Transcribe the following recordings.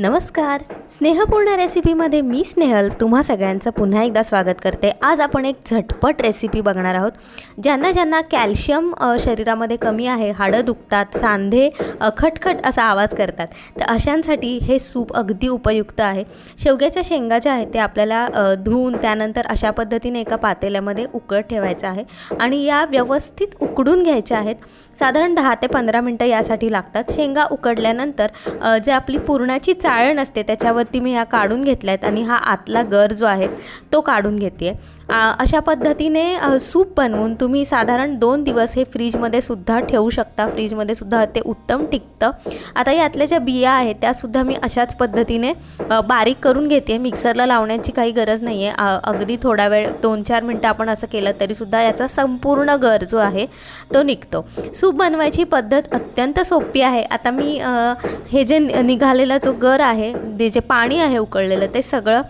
नमस्कार. स्नेहपूर्ण रेसिपीमध्ये मी स्नेहल तुम्हा सगळ्यांचं पुन्हा एकदा स्वागत करते. आज आपण एक झटपट रेसिपी बघणार आहोत. ज्यांना ज्यांना कॅल्शियम शरीरामध्ये कमी आहे हाडं दुखतात सांधे खटखट असा आवाज करतात तर अशांसाठी हे सूप अगदी उपयुक्त आहे. शेवग्याच्या शेंगा ज्या आहेत ते आपल्याला धुवून त्यानंतर अशा पद्धतीने एका पातेल्यामध्ये उकळ ठेवायचं आहे आणि या व्यवस्थित उकडून घ्यायच्या आहेत. साधारण दहा ते पंधरा मिनटं यासाठी लागतात. शेंगा उकडल्यानंतर जे आपली पुरणाची चाळण असते त्याच्यावरती मी ह्या काढून घेतल्या आहेत आणि हा आतला गर जो आहे तो काढून घेते अशा पद्धतीने सूप बनवून तुम्ही साधारण दोन दिवस हे फ्रीजमध्ये सुद्धा ठेवू शकता. फ्रीजमध्ये सुद्धा ते उत्तम टिकतं. आता यातल्या ज्या बिया आहेत त्यासुद्धा मी अशाच पद्धतीने बारीक करून घेते मिक्सरला लावण्याची काही गरज नाही आहे अगदी थोडा वेळ दोन चार मिनटं आपण असं केलं तरीसुद्धा याचा संपूर्ण गर जो आहे तो निघतो. सूप बनवायची पद्धत अत्यंत सोपी आहे. आता मी हे जे नि- निघालेला जो गर आहे ते जे पाणी आहे उकळलेलं ते सगळं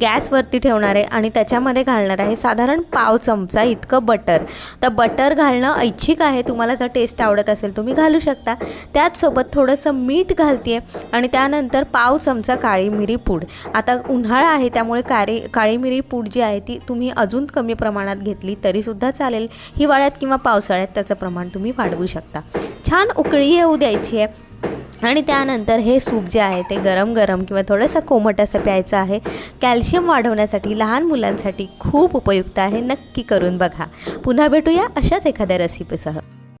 गॅसवरती ठेवणार आहे आणि त्याच्यामध्ये घालणार आहे साधारण पाव चमचा इतकं बटर. तर बटर घालणं ऐच्छिक आहे तुम्हाला जर टेस्ट आवडत असेल तुम्ही घालू शकता. त्याचसोबत थोडंसं मीठ घालते आणि त्यानंतर पाव चमचा काळी मिरी पूड. आता उन्हाळा आहे त्यामुळे काळी काळी मिरी पूड जी आहे ती तुम्ही अजून कमी प्रमाणात घेतली तरीसुद्धा चालेल. हिवाळ्यात किंवा पावसाळ्यात त्याचं प्रमाण तुम्ही वाढवू शकता. छान उकळी येऊ द्यायची आहे आणि त्यानंतर हे सूप जे आहे ते गरम गरम किंवा थोडंसं कोमट असं प्यायचं आहे. कॅल्शियम वाढवण्यासाठी लहान मुलांसाठी खूप उपयुक्त आहे. नक्की करून बघा. पुन्हा भेटूया अशाच एखाद्या रेसिपीसह